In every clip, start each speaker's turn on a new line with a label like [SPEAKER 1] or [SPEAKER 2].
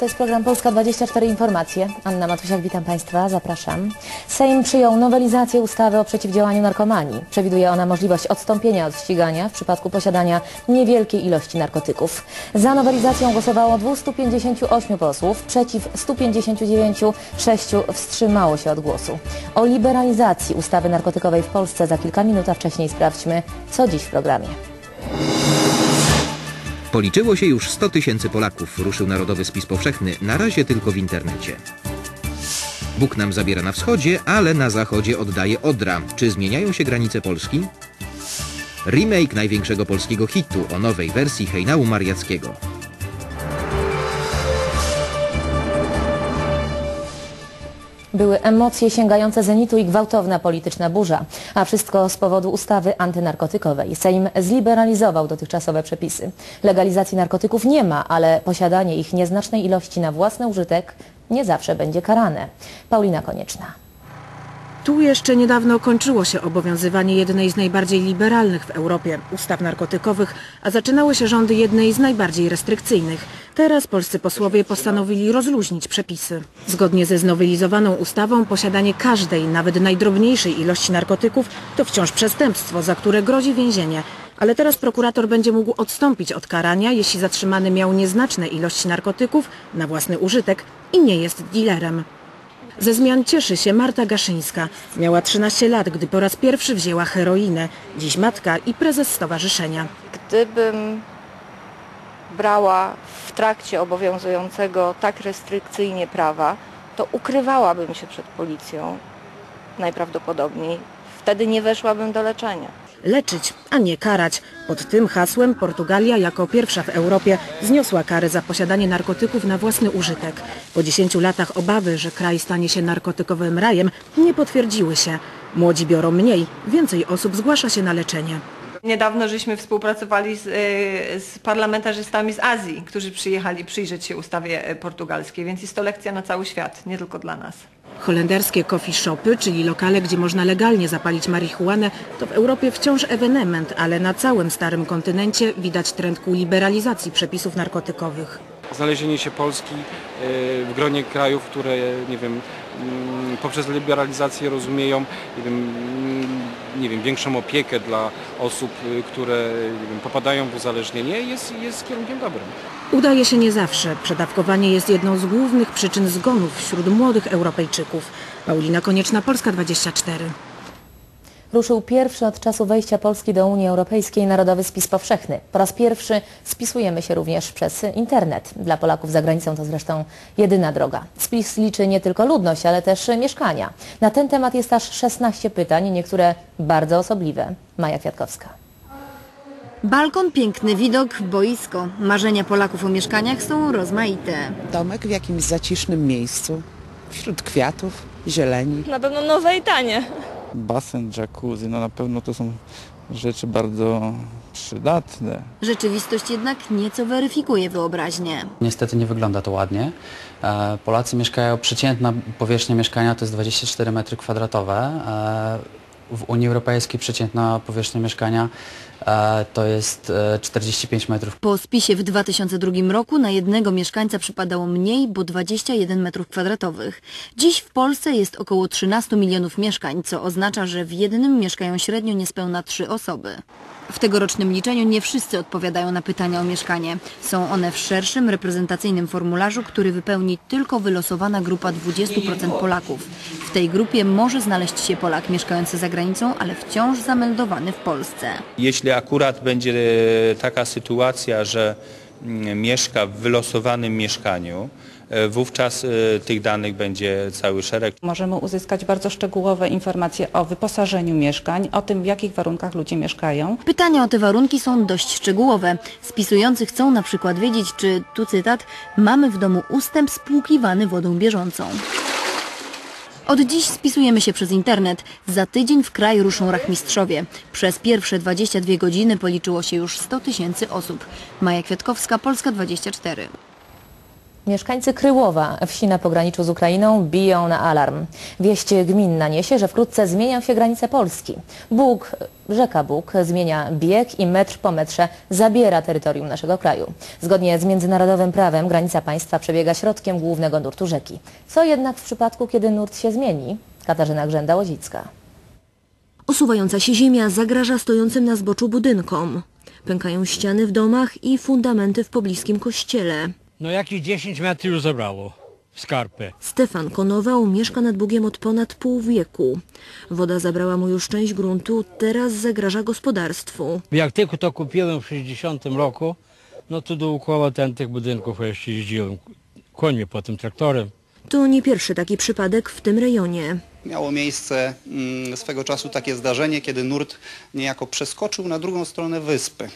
[SPEAKER 1] To jest program Polska 24 Informacje. Anna Matusiak, witam Państwa, zapraszam. Sejm przyjął nowelizację ustawy o przeciwdziałaniu narkomanii. Przewiduje ona możliwość odstąpienia od ścigania w przypadku posiadania niewielkiej ilości narkotyków. Za nowelizacją głosowało 258 posłów, przeciw 159, 6 wstrzymało się od głosu. O liberalizacji ustawy narkotykowej w Polsce za kilka minut, a wcześniej sprawdźmy, co dziś w programie.
[SPEAKER 2] Policzyło się już 100 tysięcy Polaków, ruszył Narodowy Spis Powszechny, na razie tylko w internecie. Bóg nam zabiera na wschodzie, ale na zachodzie oddaje Odra. Czy zmieniają się granice Polski? Remake największego polskiego hitu o nowej wersji hejnału mariackiego.
[SPEAKER 1] Były emocje sięgające zenitu i gwałtowna polityczna burza, a wszystko z powodu ustawy antynarkotykowej. Sejm zliberalizował dotychczasowe przepisy. Legalizacji narkotyków nie ma, ale posiadanie ich nieznacznej ilości na własny użytek nie zawsze będzie karane. Paulina Konieczna.
[SPEAKER 3] Tu jeszcze niedawno kończyło się obowiązywanie jednej z najbardziej liberalnych w Europie ustaw narkotykowych, a zaczynały się rządy jednej z najbardziej restrykcyjnych. Teraz polscy posłowie postanowili rozluźnić przepisy. Zgodnie ze znowelizowaną ustawą posiadanie każdej, nawet najdrobniejszej ilości narkotyków to wciąż przestępstwo, za które grozi więzienie. Ale teraz prokurator będzie mógł odstąpić od karania, jeśli zatrzymany miał nieznaczne ilości narkotyków na własny użytek i nie jest dealerem. Ze zmian cieszy się Marta Gaszyńska. Miała 13 lat, gdy po raz pierwszy wzięła heroinę. Dziś matka i prezes stowarzyszenia.
[SPEAKER 4] Gdybym brała w trakcie obowiązującego tak restrykcyjnie prawa, to ukrywałabym się przed policją najprawdopodobniej. Wtedy nie weszłabym do leczenia.
[SPEAKER 3] Leczyć, a nie karać. Pod tym hasłem Portugalia jako pierwsza w Europie zniosła karę za posiadanie narkotyków na własny użytek. Po 10 latach obawy, że kraj stanie się narkotykowym rajem, nie potwierdziły się. Młodzi biorą mniej, więcej osób zgłasza się na leczenie.
[SPEAKER 5] Niedawno żeśmy współpracowali z, y, z parlamentarzystami z Azji, którzy przyjechali przyjrzeć się ustawie e, portugalskiej, więc jest to lekcja na cały świat, nie tylko dla nas.
[SPEAKER 3] Holenderskie coffee shopy, czyli lokale, gdzie można legalnie zapalić marihuanę, to w Europie wciąż ewenement, ale na całym starym kontynencie widać trend ku liberalizacji przepisów narkotykowych.
[SPEAKER 6] znalezienie się Polski e, w gronie krajów, które nie wiem, mm, poprzez liberalizację rozumieją nie wiem, mm, nie wiem, większą opiekę dla osób, y, które wiem, popadają w uzależnienie jest, jest kierunkiem dobrym.
[SPEAKER 3] Udaje się nie zawsze. Przedawkowanie jest jedną z głównych przyczyn zgonów wśród młodych Europejczyków. Paulina Konieczna, Polska 24.
[SPEAKER 1] Ruszył pierwszy od czasu wejścia Polski do Unii Europejskiej Narodowy Spis Powszechny. Po raz pierwszy spisujemy się również przez internet. Dla Polaków za granicą to zresztą jedyna droga. Spis liczy nie tylko ludność, ale też mieszkania. Na ten temat jest aż 16 pytań, niektóre bardzo osobliwe. Maja Kwiatkowska.
[SPEAKER 7] Balkon, piękny widok, boisko. Marzenia Polaków o mieszkaniach są rozmaite.
[SPEAKER 8] Domek w jakimś zacisznym miejscu, wśród kwiatów, zieleni.
[SPEAKER 9] Na pewno nowe i tanie.
[SPEAKER 10] basen, jacuzzi, no na pewno to są rzeczy bardzo przydatne.
[SPEAKER 7] Rzeczywistość jednak nieco weryfikuje wyobraźnię.
[SPEAKER 11] Niestety nie wygląda to ładnie. E, Polacy mieszkają, przeciętna powierzchnia mieszkania to jest 24 metry kwadratowe. E, W Unii Europejskiej przeciętna powierzchnia mieszkania to jest e, 45 metrów
[SPEAKER 7] Po spisie w 2002 roku na jednego mieszkańca przypadało mniej, bo 21 metrów kwadratowych. Dziś w Polsce jest około 13 milionów mieszkań, co oznacza, że w jednym mieszkają średnio niespełna 3 osoby. W tegorocznym liczeniu nie wszyscy odpowiadają na pytania o mieszkanie. Są one w szerszym, reprezentacyjnym formularzu, który wypełni tylko wylosowana grupa 20% Polaków. W tej grupie może znaleźć się Polak mieszkający za granicą, ale wciąż zameldowany w Polsce.
[SPEAKER 12] Jeśli akurat będzie e, taka sytuacja, że mm, mieszka w wylosowanym mieszkaniu, wówczas e, tych danych będzie cały szereg.
[SPEAKER 13] Możemy uzyskać bardzo szczegółowe informacje o wyposażeniu mieszkań, o tym w jakich warunkach ludzie mieszkają.
[SPEAKER 7] Pytania o te warunki są dość szczegółowe. Spisujący chcą na przykład wiedzieć, czy, tu cytat, mamy w domu ustęp spłukiwany wodą bieżącą. Od dziś spisujemy się przez internet. Za tydzień w kraj ruszą rachmistrzowie. Przez pierwsze 22 godziny policzyło się już 100 tysięcy osób. Maja Kwiatkowska, Polska 24.
[SPEAKER 1] Mieszkańcy Kryłowa, wsi na pograniczu z Ukrainą, biją na alarm. Wieść gminna niesie, że wkrótce zmienią się granice Polski. Bóg, rzeka Bóg zmienia bieg i metr po metrze zabiera terytorium naszego kraju. Zgodnie z międzynarodowym prawem granica państwa przebiega środkiem głównego nurtu rzeki. Co jednak w przypadku, kiedy nurt się zmieni? Katarzyna Grzęda-Łozicka.
[SPEAKER 14] Osuwająca się ziemia zagraża stojącym na zboczu budynkom. Pękają ściany w domach i fundamenty w pobliskim kościele.
[SPEAKER 11] No jakieś 10 metrów już zabrało skarpę.
[SPEAKER 14] Stefan Konował mieszka nad Bugiem od ponad pół wieku. Woda zabrała mu już część gruntu, teraz zagraża gospodarstwu.
[SPEAKER 11] Jak tylko to kupiłem w 60 roku, no to dookoła ten, tych budynków jeszcze jeździłem końmi, potem traktorem.
[SPEAKER 14] To nie pierwszy taki przypadek w tym rejonie.
[SPEAKER 15] Miało miejsce mm, swego czasu takie zdarzenie, kiedy nurt niejako przeskoczył na drugą stronę wyspy.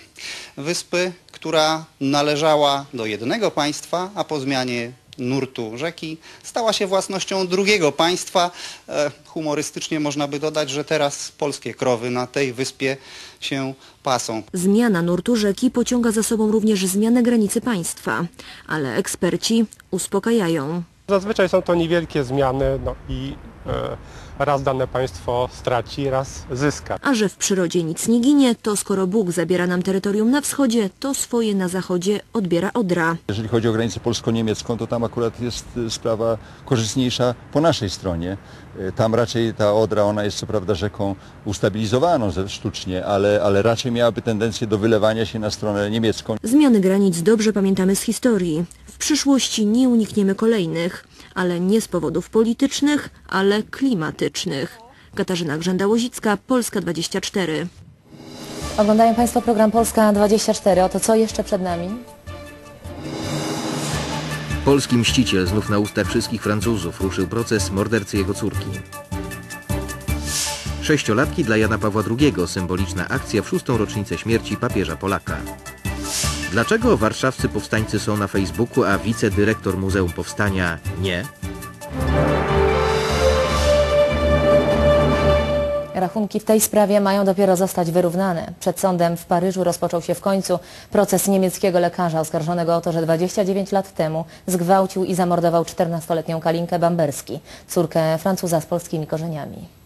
[SPEAKER 15] Wyspy, która należała do jednego państwa, a po zmianie nurtu rzeki stała się własnością drugiego państwa. E, humorystycznie można by dodać, że teraz polskie krowy na tej wyspie się pasą.
[SPEAKER 14] Zmiana nurtu rzeki pociąga za sobą również zmianę granicy państwa, ale eksperci uspokajają.
[SPEAKER 16] Zazwyczaj są to niewielkie zmiany no i raz dane państwo straci, raz zyska.
[SPEAKER 14] A że w przyrodzie nic nie ginie, to skoro Bóg zabiera nam terytorium na wschodzie, to swoje na zachodzie odbiera Odra.
[SPEAKER 17] Jeżeli chodzi o granicę polsko-niemiecką, to tam akurat jest y, sprawa korzystniejsza po naszej stronie. Y, Tam raczej ta Odra, ona jest co prawda rzeką ustabilizowaną ze- sztucznie, ale, ale raczej miałaby tendencję do wylewania się na stronę niemiecką.
[SPEAKER 14] Zmiany granic dobrze pamiętamy z historii. W przyszłości nie unikniemy kolejnych, ale nie z powodów politycznych, ale klimatycznych. Katarzyna Grzęda-Łozicka, Polska 24.
[SPEAKER 1] Oglądają Państwo program Polska 24. Oto co jeszcze przed nami?
[SPEAKER 2] Polski mściciel znów na ustach wszystkich Francuzów ruszył proces mordercy jego córki. Sześciolatki dla Jana Pawła II, symboliczna akcja w szóstą rocznicę śmierci papieża Polaka. Dlaczego warszawscy powstańcy są na Facebooku, a wicedyrektor Muzeum Powstania nie?
[SPEAKER 1] Rachunki w tej sprawie mają dopiero zostać wyrównane. Przed sądem w Paryżu rozpoczął się w końcu proces niemieckiego lekarza oskarżonego o to, że 29 lat temu zgwałcił i zamordował 14-letnią Kalinkę Bamberski, córkę Francuza z polskimi korzeniami.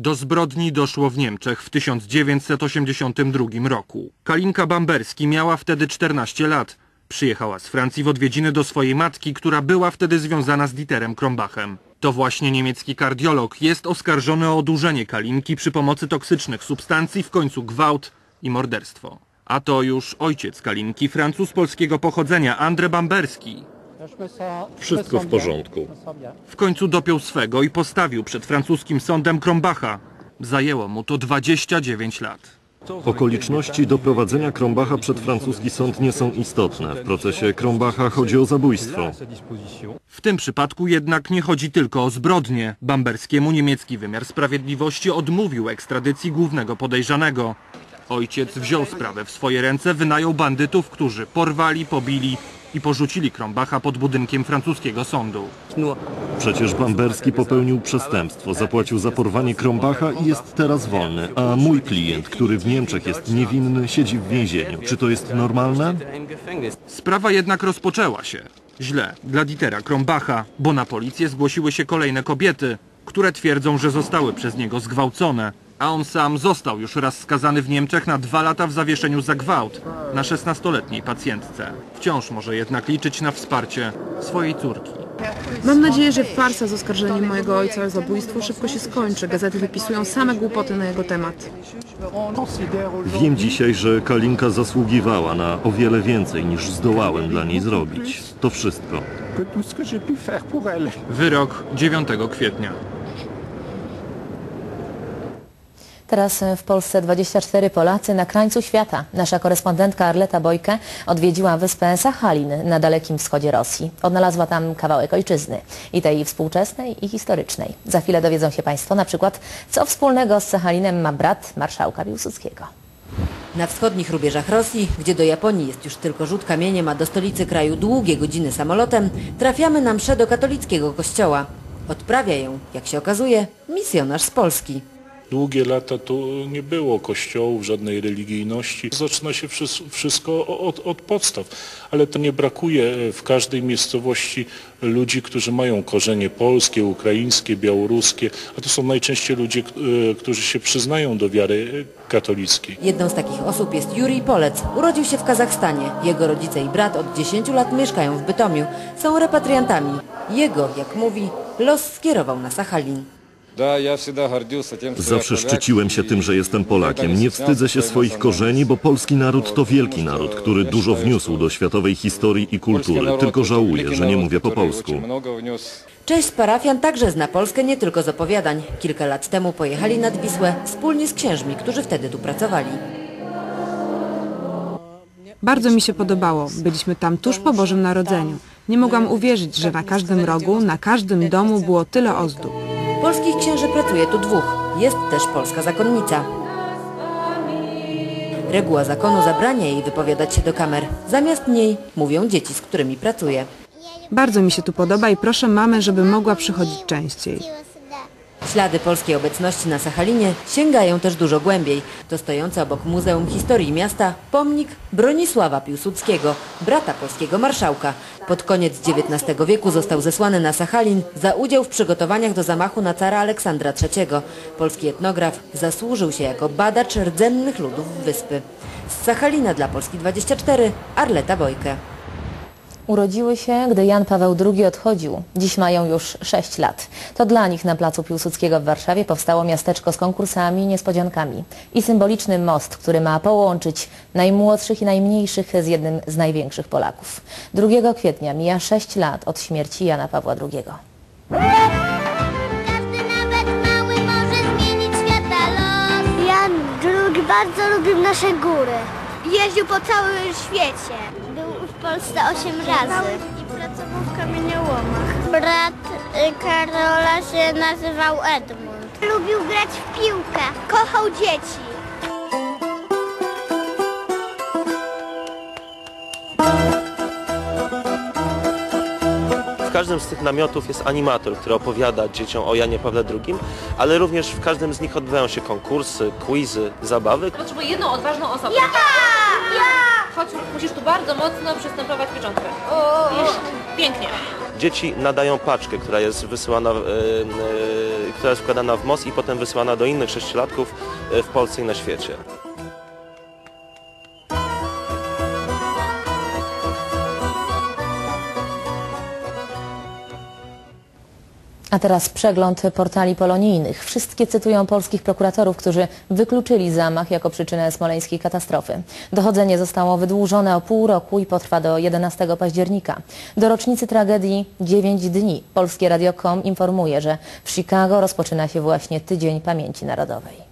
[SPEAKER 18] Do zbrodni doszło w Niemczech w 1982 roku. Kalinka Bamberski miała wtedy 14 lat. Przyjechała z Francji w odwiedziny do swojej matki, która była wtedy związana z Dieterem Krombachem. To właśnie niemiecki kardiolog jest oskarżony o odurzenie Kalinki przy pomocy toksycznych substancji, w końcu gwałt i morderstwo. A to już ojciec Kalinki, Francuz polskiego pochodzenia, Andre Bamberski.
[SPEAKER 19] Wszystko w porządku.
[SPEAKER 18] W końcu dopiął swego i postawił przed francuskim sądem Krombacha. Zajęło mu to 29 lat.
[SPEAKER 19] Okoliczności doprowadzenia Krombacha przed francuski sąd nie są istotne. W procesie Krombacha chodzi o zabójstwo.
[SPEAKER 18] W tym przypadku jednak nie chodzi tylko o zbrodnie. Bamberskiemu niemiecki wymiar sprawiedliwości odmówił ekstradycji głównego podejrzanego. Ojciec wziął sprawę w swoje ręce, wynajął bandytów, którzy porwali, pobili i porzucili Krombacha pod budynkiem francuskiego sądu.
[SPEAKER 19] Przecież Bamberski popełnił przestępstwo, zapłacił za porwanie Krombacha i jest teraz wolny, a mój klient, który w Niemczech jest niewinny, siedzi w więzieniu. Czy to jest normalne?
[SPEAKER 18] Sprawa jednak rozpoczęła się. Źle dla Dietera Krombacha, bo na policję zgłosiły się kolejne kobiety, które twierdzą, że zostały przez niego zgwałcone, a on sam został już raz skazany w Niemczech na dwa lata w zawieszeniu za gwałt na 16-letniej pacjentce. Wciąż może jednak liczyć na wsparcie swojej córki.
[SPEAKER 20] Mam nadzieję, że farsa z oskarżeniem mojego ojca o zabójstwo szybko się skończy. Gazety wypisują same głupoty na jego temat.
[SPEAKER 19] Wiem dzisiaj, że Kalinka zasługiwała na o wiele więcej niż zdołałem dla niej zrobić. To wszystko.
[SPEAKER 18] Wyrok 9 kwietnia.
[SPEAKER 1] Teraz w Polsce 24 Polacy na krańcu świata. Nasza korespondentka Arleta Bojke odwiedziła wyspę Sachalin na dalekim wschodzie Rosji. Odnalazła tam kawałek ojczyzny. I tej współczesnej i historycznej. Za chwilę dowiedzą się Państwo na przykład, co wspólnego z Sachalinem ma brat marszałka Piłsudskiego.
[SPEAKER 21] Na wschodnich rubieżach Rosji, gdzie do Japonii jest już tylko rzut kamieniem, a do stolicy kraju długie godziny samolotem, trafiamy na mszę do katolickiego kościoła. Odprawia ją, jak się okazuje, misjonarz z Polski.
[SPEAKER 22] Długie lata tu nie było kościołów, żadnej religijności. Zaczyna się wszys- wszystko od, od podstaw, ale to nie brakuje w każdej miejscowości ludzi, którzy mają korzenie polskie, ukraińskie, białoruskie, a to są najczęściej ludzie, e, którzy się przyznają do wiary e, katolickiej.
[SPEAKER 21] Jedną z takich osób jest Jurij Polec. Urodził się w Kazachstanie. Jego rodzice i brat od 10 lat mieszkają w Bytomiu. Są repatriantami. Jego, jak mówi, los skierował na Sachalin.
[SPEAKER 19] Zawsze szczyciłem się tym, że jestem Polakiem. Nie wstydzę się swoich korzeni, bo polski naród to wielki naród, który dużo wniósł do światowej historii i kultury. Tylko żałuję, że nie mówię po polsku.
[SPEAKER 21] Część parafian także zna Polskę nie tylko z opowiadań. Kilka lat temu pojechali nad Wisłę wspólnie z księżmi, którzy wtedy tu pracowali.
[SPEAKER 20] Bardzo mi się podobało. Byliśmy tam tuż po Bożym Narodzeniu. Nie mogłam uwierzyć, że na każdym rogu, na każdym domu było tyle ozdób.
[SPEAKER 21] Polskich księży pracuje tu dwóch. Jest też polska zakonnica. Reguła zakonu zabrania jej wypowiadać się do kamer. Zamiast niej mówią dzieci, z którymi pracuje.
[SPEAKER 20] Bardzo mi się tu podoba i proszę mamę, żeby mogła przychodzić częściej.
[SPEAKER 21] Ślady polskiej obecności na Sachalinie sięgają też dużo głębiej. To stojący obok Muzeum Historii Miasta pomnik Bronisława Piłsudskiego, brata polskiego marszałka. Pod koniec XIX wieku został zesłany na Sachalin za udział w przygotowaniach do zamachu na cara Aleksandra III. Polski etnograf zasłużył się jako badacz rdzennych ludów wyspy. Z Sachalina dla Polski 24 Arleta Wojkę.
[SPEAKER 1] Urodziły się, gdy Jan Paweł II odchodził. Dziś mają już 6 lat. To dla nich na placu Piłsudskiego w Warszawie powstało miasteczko z konkursami i niespodziankami. I symboliczny most, który ma połączyć najmłodszych i najmniejszych z jednym z największych Polaków. 2 kwietnia mija 6 lat od śmierci Jana Pawła II.
[SPEAKER 23] Jan II bardzo lubił nasze góry. Jeździł po całym świecie. W Polsce 8 razy. I pracował w kamieniołomach. Brat y, Karola się nazywał Edmund. Lubił grać w piłkę. Kochał dzieci.
[SPEAKER 24] W każdym z tych namiotów jest animator, który opowiada dzieciom o Janie Pawle II, ale również w każdym z nich odbywają się konkursy, quizy, zabawy.
[SPEAKER 25] Potrzebuję jedną odważną osobę.
[SPEAKER 23] Ja!
[SPEAKER 25] Chodź, musisz tu bardzo mocno przystępować pieczątkę. O, Pięknie.
[SPEAKER 24] Dzieci nadają paczkę, która jest wysyłana, e, e, która jest wkładana w most i potem wysyłana do innych sześciolatków e, w Polsce i na świecie.
[SPEAKER 1] A teraz przegląd portali polonijnych. Wszystkie cytują polskich prokuratorów, którzy wykluczyli zamach jako przyczynę smoleńskiej katastrofy. Dochodzenie zostało wydłużone o pół roku i potrwa do 11 października. Do rocznicy tragedii 9 dni. Polskie Radio.com informuje, że w Chicago rozpoczyna się właśnie Tydzień Pamięci Narodowej.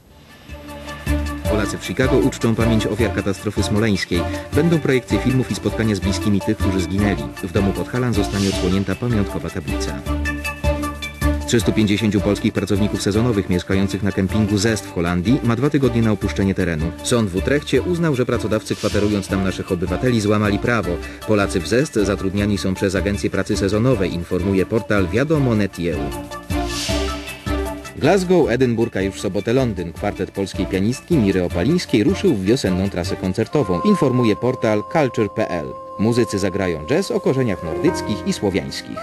[SPEAKER 2] Polacy w Chicago uczczą pamięć ofiar katastrofy smoleńskiej. Będą projekcje filmów i spotkania z bliskimi tych, którzy zginęli. W domu Podhalan zostanie odsłonięta pamiątkowa tablica. 350 polskich pracowników sezonowych mieszkających na kempingu Zest w Holandii ma dwa tygodnie na opuszczenie terenu. Sąd w Utrechcie uznał, że pracodawcy kwaterując tam naszych obywateli złamali prawo. Polacy w Zest zatrudniani są przez Agencję Pracy Sezonowej, informuje portal Wiadomo.net.eu. Glasgow, Edynburg, a już w sobotę Londyn. Kwartet polskiej pianistki Miry Opalińskiej ruszył w wiosenną trasę koncertową, informuje portal culture.pl. Muzycy zagrają jazz o korzeniach nordyckich i słowiańskich.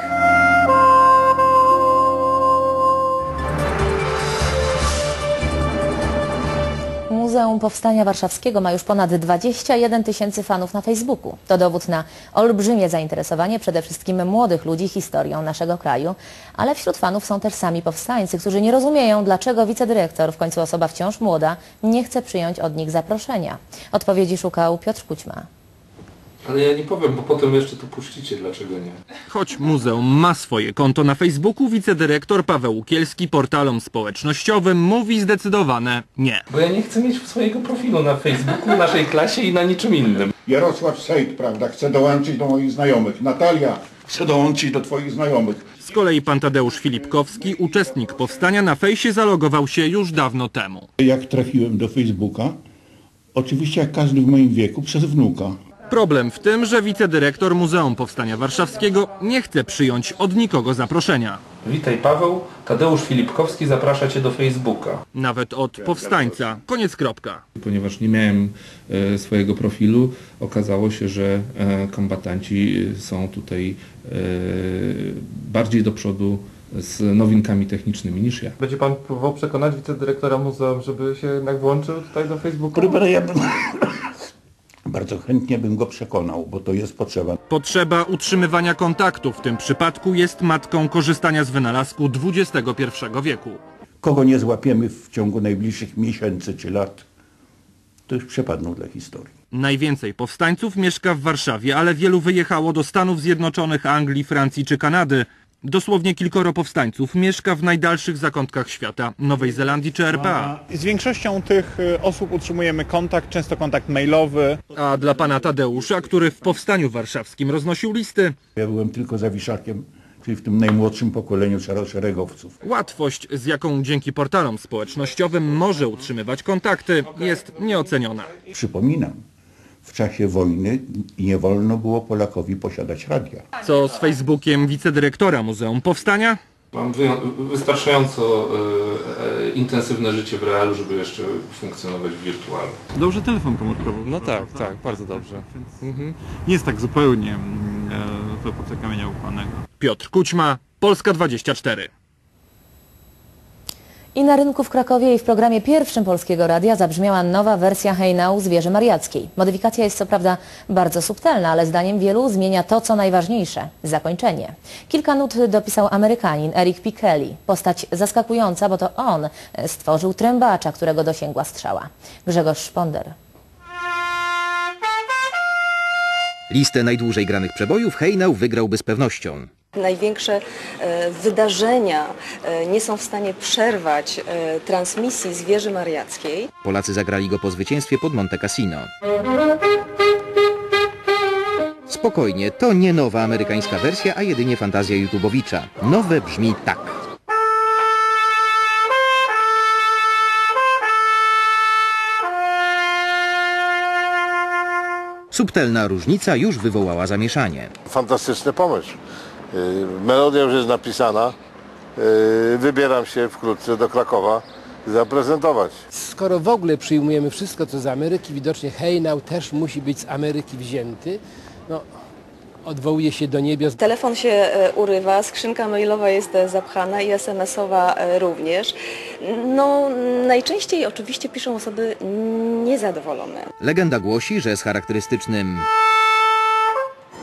[SPEAKER 1] Muzeum Powstania Warszawskiego ma już ponad 21 tysięcy fanów na Facebooku. To dowód na olbrzymie zainteresowanie przede wszystkim młodych ludzi historią naszego kraju, ale wśród fanów są też sami powstańcy, którzy nie rozumieją, dlaczego wicedyrektor, w końcu osoba wciąż młoda, nie chce przyjąć od nich zaproszenia. Odpowiedzi szukał Piotr Kućma.
[SPEAKER 26] Ale ja nie powiem, bo potem jeszcze tu puścicie, dlaczego nie.
[SPEAKER 18] Choć muzeum ma swoje konto na Facebooku, wicedyrektor Paweł Łukielski portalom społecznościowym mówi zdecydowane nie.
[SPEAKER 26] Bo ja nie chcę mieć swojego profilu na Facebooku, naszej klasie i na niczym innym.
[SPEAKER 27] Jarosław Sejt, prawda, chce dołączyć do moich znajomych. Natalia chce dołączyć do twoich znajomych.
[SPEAKER 18] Z kolei pan Tadeusz Filipkowski, uczestnik powstania na fejsie zalogował się już dawno temu.
[SPEAKER 27] Jak trafiłem do Facebooka, oczywiście jak każdy w moim wieku, przez wnuka.
[SPEAKER 18] Problem w tym, że wicedyrektor Muzeum Powstania Warszawskiego nie chce przyjąć od nikogo zaproszenia.
[SPEAKER 26] Witaj Paweł, Tadeusz Filipkowski zaprasza Cię do Facebooka.
[SPEAKER 18] Nawet od powstańca. Koniec kropka.
[SPEAKER 26] Ponieważ nie miałem e, swojego profilu, okazało się, że e, kombatanci są tutaj e, bardziej do przodu z nowinkami technicznymi niż ja.
[SPEAKER 28] Będzie pan próbował przekonać wicedyrektora muzeum, żeby się jednak włączył tutaj do Facebooka?
[SPEAKER 27] Pana, ja bym bardzo chętnie bym go przekonał, bo to jest potrzeba.
[SPEAKER 18] Potrzeba utrzymywania kontaktu w tym przypadku jest matką korzystania z wynalazku XXI wieku.
[SPEAKER 27] Kogo nie złapiemy w ciągu najbliższych miesięcy czy lat, to już przepadną dla historii.
[SPEAKER 18] Najwięcej powstańców mieszka w Warszawie, ale wielu wyjechało do Stanów Zjednoczonych, Anglii, Francji czy Kanady. Dosłownie kilkoro powstańców mieszka w najdalszych zakątkach świata, Nowej Zelandii czy RPA.
[SPEAKER 29] Z większością tych y, osób utrzymujemy kontakt, często kontakt mailowy.
[SPEAKER 18] A dla pana Tadeusza, który w powstaniu warszawskim roznosił listy,
[SPEAKER 27] Ja byłem tylko zawiszakiem, czyli w tym najmłodszym pokoleniu szeregowców.
[SPEAKER 18] łatwość, z jaką dzięki portalom społecznościowym może utrzymywać kontakty, jest nieoceniona.
[SPEAKER 27] Przypominam, w czasie wojny nie wolno było Polakowi posiadać radia.
[SPEAKER 18] Co z Facebookiem wicedyrektora Muzeum Powstania?
[SPEAKER 26] Mam wystarczająco e, e, intensywne życie w realu, żeby jeszcze funkcjonować w wirtualu.
[SPEAKER 28] Dobrze telefon komórkowy.
[SPEAKER 26] No tak, tak, bardzo dobrze. Mhm.
[SPEAKER 28] Nie jest tak zupełnie mm, e, w epoce kamienia łupanego.
[SPEAKER 18] Piotr Kućma, Polska 24.
[SPEAKER 1] I na rynku w Krakowie i w programie pierwszym Polskiego Radia zabrzmiała nowa wersja hejnału z wieży mariackiej. Modyfikacja jest co prawda bardzo subtelna, ale zdaniem wielu zmienia to, co najważniejsze – zakończenie. Kilka nut dopisał Amerykanin Eric Pikeli. Postać zaskakująca, bo to on stworzył trębacza, którego dosięgła strzała. Grzegorz Szponder.
[SPEAKER 2] Listę najdłużej granych przebojów Hejnał wygrałby z pewnością.
[SPEAKER 30] Największe e, wydarzenia e, nie są w stanie przerwać e, transmisji z wieży mariackiej.
[SPEAKER 2] Polacy zagrali go po zwycięstwie pod Monte Cassino. Spokojnie, to nie nowa amerykańska wersja, a jedynie fantazja YouTube'owicza. Nowe brzmi tak. Subtelna różnica już wywołała zamieszanie.
[SPEAKER 31] Fantastyczny pomysł. Yy, Melodia już jest napisana. Yy, Wybieram się wkrótce do Krakowa zaprezentować.
[SPEAKER 32] Skoro w ogóle przyjmujemy wszystko, co z Ameryki, widocznie hejnał też musi być z Ameryki wzięty. No, odwołuje się do niebios.
[SPEAKER 30] Telefon się e, urywa, skrzynka mailowa jest e, zapchana i SMS-owa e, również. No, najczęściej oczywiście piszą osoby niezadowolone.
[SPEAKER 2] Legenda głosi, że z charakterystycznym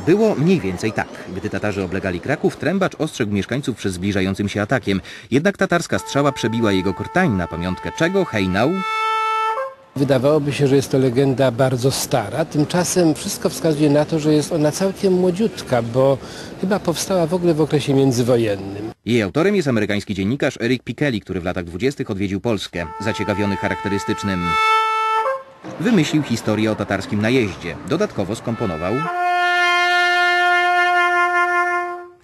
[SPEAKER 2] było mniej więcej tak. Gdy Tatarzy oblegali Kraków, trębacz ostrzegł mieszkańców przed zbliżającym się atakiem. Jednak tatarska strzała przebiła jego krtań, na pamiątkę czego hejnał
[SPEAKER 32] Wydawałoby się, że jest to legenda bardzo stara, tymczasem wszystko wskazuje na to, że jest ona całkiem młodziutka, bo chyba powstała w ogóle w okresie międzywojennym.
[SPEAKER 2] Jej autorem jest amerykański dziennikarz Eric Pikeli, który w latach dwudziestych odwiedził Polskę. Zaciekawiony charakterystycznym wymyślił historię o tatarskim najeździe. Dodatkowo skomponował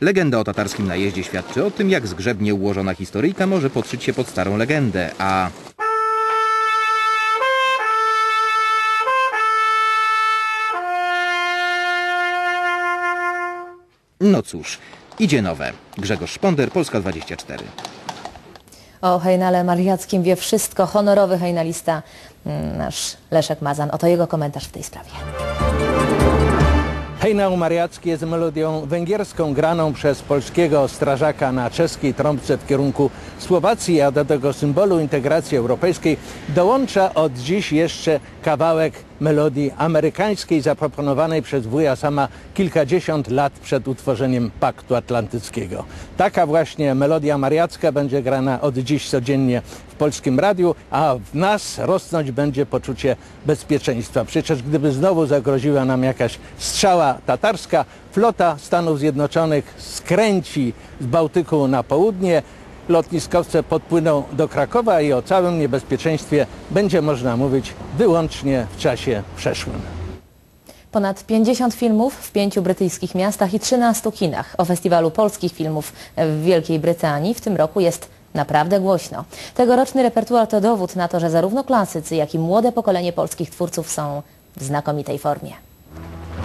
[SPEAKER 2] Legenda o tatarskim najeździe świadczy o tym, jak zgrzebnie ułożona historyjka może podszyć się pod starą legendę, a No cóż, idzie nowe. Grzegorz Szponder, Polska 24.
[SPEAKER 1] O hejnale mariackim wie wszystko honorowy hejnalista mm, nasz Leszek Mazan. Oto jego komentarz w tej sprawie.
[SPEAKER 33] Hejnał mariacki jest melodią węgierską graną przez polskiego strażaka na czeskiej trąbce w kierunku Słowacji, a do tego symbolu integracji europejskiej dołącza od dziś jeszcze kawałek melodii amerykańskiej zaproponowanej przez wuja sama kilkadziesiąt lat przed utworzeniem Paktu Atlantyckiego. Taka właśnie melodia mariacka będzie grana od dziś codziennie w polskim radiu, a w nas rosnąć będzie poczucie bezpieczeństwa. Przecież gdyby znowu zagroziła nam jakaś strzała tatarska, flota Stanów Zjednoczonych skręci z Bałtyku na południe, lotniskowce podpłyną do Krakowa i o całym niebezpieczeństwie będzie można mówić wyłącznie w czasie przeszłym.
[SPEAKER 1] Ponad 50 filmów w pięciu brytyjskich miastach i 13 kinach. O festiwalu polskich filmów w Wielkiej Brytanii w tym roku jest naprawdę głośno. Tegoroczny repertuar to dowód na to, że zarówno klasycy, jak i młode pokolenie polskich twórców są w znakomitej formie.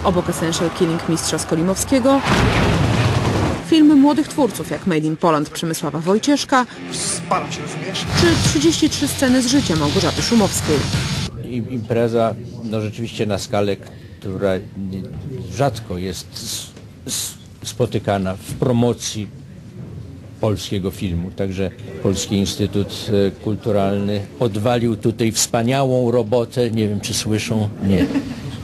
[SPEAKER 20] Obok Essential Killing mistrza Skolimowskiego filmy młodych twórców jak Made in Poland Przemysława Wojcieszka czy 33 sceny z życia Małgorzaty Szumowskiej.
[SPEAKER 34] I- impreza no rzeczywiście na skalę, która nie, rzadko jest s, s, spotykana w promocji polskiego filmu. Także Polski Instytut e, Kulturalny odwalił tutaj wspaniałą robotę. Nie wiem, czy słyszą? Nie,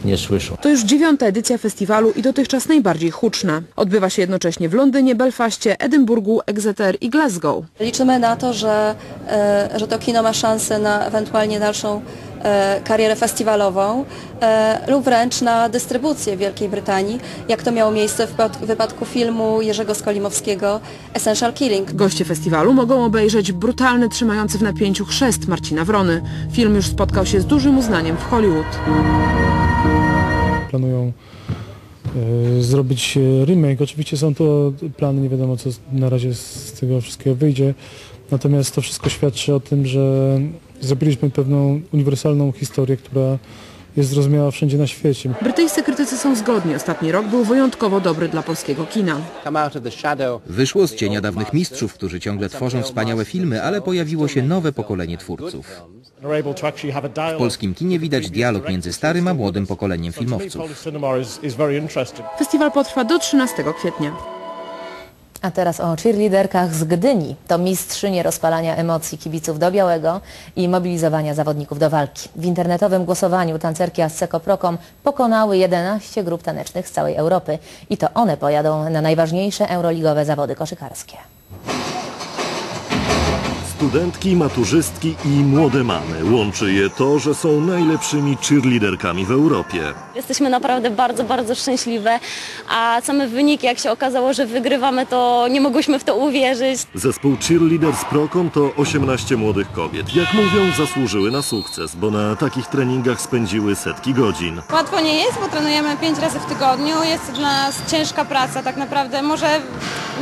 [SPEAKER 34] nie słyszą.
[SPEAKER 20] To już dziewiąta edycja festiwalu i dotychczas najbardziej huczna. Odbywa się jednocześnie w Londynie, Belfaście, Edynburgu, Exeter i Glasgow.
[SPEAKER 35] Liczymy na to, że, e, że to kino ma szansę na ewentualnie dalszą e, karierę festiwalową e, lub wręcz na dystrybucję w Wielkiej Brytanii, jak to miało miejsce w wypad- w wypadku filmu Jerzego Skolimowskiego Essential Killing.
[SPEAKER 20] Goście festiwalu mogą obejrzeć brutalny, trzymający w napięciu chrzest Marcina Wrony. Film już spotkał się z dużym uznaniem w Hollywood.
[SPEAKER 36] Planują e, zrobić e, remake. Oczywiście są to plany, nie wiadomo co na razie z tego wszystkiego wyjdzie. Natomiast to wszystko świadczy o tym, że zrobiliśmy pewną uniwersalną historię, która jest zrozumiała wszędzie na świecie.
[SPEAKER 20] Brytyjscy krytycy są zgodni. Ostatni rok był wyjątkowo dobry dla polskiego kina.
[SPEAKER 2] Wyszło z cienia dawnych mistrzów, którzy ciągle tworzą wspaniałe filmy, ale pojawiło się nowe pokolenie twórców. W polskim kinie widać dialog między starym a młodym pokoleniem filmowców.
[SPEAKER 20] Festiwal potrwa do 13 kwietnia.
[SPEAKER 1] A teraz o cheerleaderkach z Gdyni. To mistrzynie rozpalania emocji kibiców do białego i mobilizowania zawodników do walki. W internetowym głosowaniu tancerki Asseko Procom pokonały 11 grup tanecznych z całej Europy i to one pojadą na najważniejsze euroligowe zawody koszykarskie.
[SPEAKER 19] Studentki, maturzystki i młode mamy. Łączy je to, że są najlepszymi cheerleaderkami w Europie.
[SPEAKER 25] Jesteśmy naprawdę bardzo, bardzo szczęśliwe, a same wyniki, jak się okazało, że wygrywamy, to nie mogłyśmy w to uwierzyć.
[SPEAKER 19] Zespół Cheerleaders Procom to 18 młodych kobiet. Jak mówią, zasłużyły na sukces, bo na takich treningach spędziły setki godzin.
[SPEAKER 37] Łatwo nie jest, bo trenujemy pięć razy w tygodniu. Jest to dla nas ciężka praca tak naprawdę. Może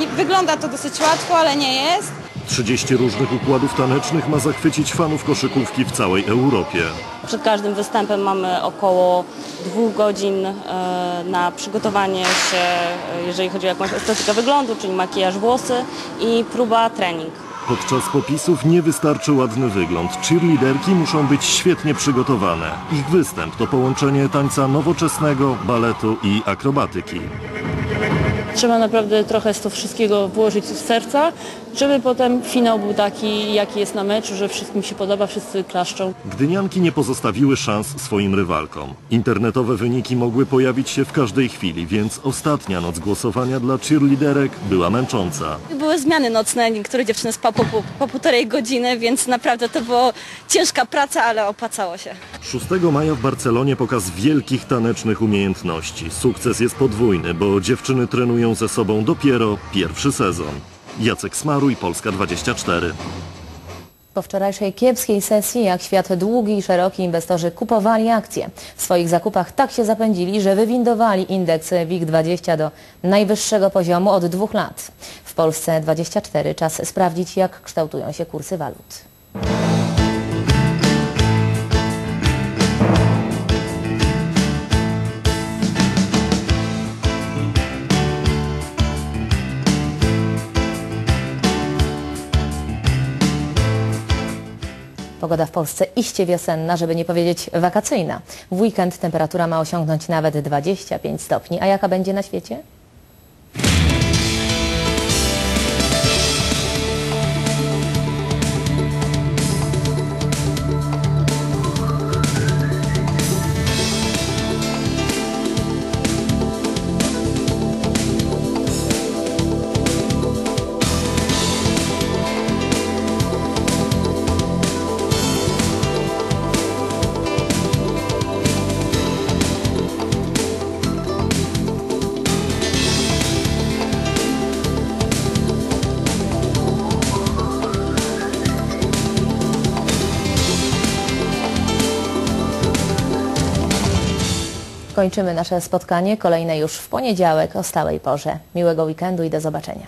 [SPEAKER 37] nie, wygląda to dosyć łatwo, ale nie jest.
[SPEAKER 19] 30 różnych układów tanecznych ma zachwycić fanów koszykówki w całej Europie.
[SPEAKER 25] Przed każdym występem mamy około dwóch godzin e, na przygotowanie się, e, jeżeli chodzi o jakąś estetykę wyglądu, czyli makijaż, włosy i próba trening.
[SPEAKER 19] Podczas popisów nie wystarczy ładny wygląd. Cheerleaderki muszą być świetnie przygotowane. Ich występ to połączenie tańca nowoczesnego, baletu i akrobatyki.
[SPEAKER 25] Trzeba naprawdę trochę z to wszystkiego włożyć z serca, żeby potem finał był taki, jaki jest na meczu, że wszystkim się podoba, wszyscy klaszczą.
[SPEAKER 19] Gdynianki nie pozostawiły szans swoim rywalkom. Internetowe wyniki mogły pojawić się w każdej chwili, więc ostatnia noc głosowania dla cheerleaderek była męcząca.
[SPEAKER 25] Były zmiany nocne, niektóre dziewczyny spały po, po, po półtorej godziny, więc naprawdę to była ciężka praca, ale opłacało się.
[SPEAKER 19] 6 maja w Barcelonie pokaz wielkich tanecznych umiejętności. Sukces jest podwójny, bo dziewczyny trenują ze sobą dopiero pierwszy sezon. Jacek Smaruj, Polska 24.
[SPEAKER 1] Po wczorajszej kiepskiej sesji, jak świat długi i szeroki, inwestorzy kupowali akcje. W swoich zakupach tak się zapędzili, że wywindowali indeks WIG20 do najwyższego poziomu od dwóch lat. W Polsce 24 czas sprawdzić, jak kształtują się kursy walut. Pogoda w Polsce iście wiosenna, żeby nie powiedzieć wakacyjna. W weekend temperatura ma osiągnąć nawet 25 stopni. A jaka będzie na świecie? Kończymy nasze spotkanie, kolejne już w poniedziałek o stałej porze. Miłego weekendu i do zobaczenia.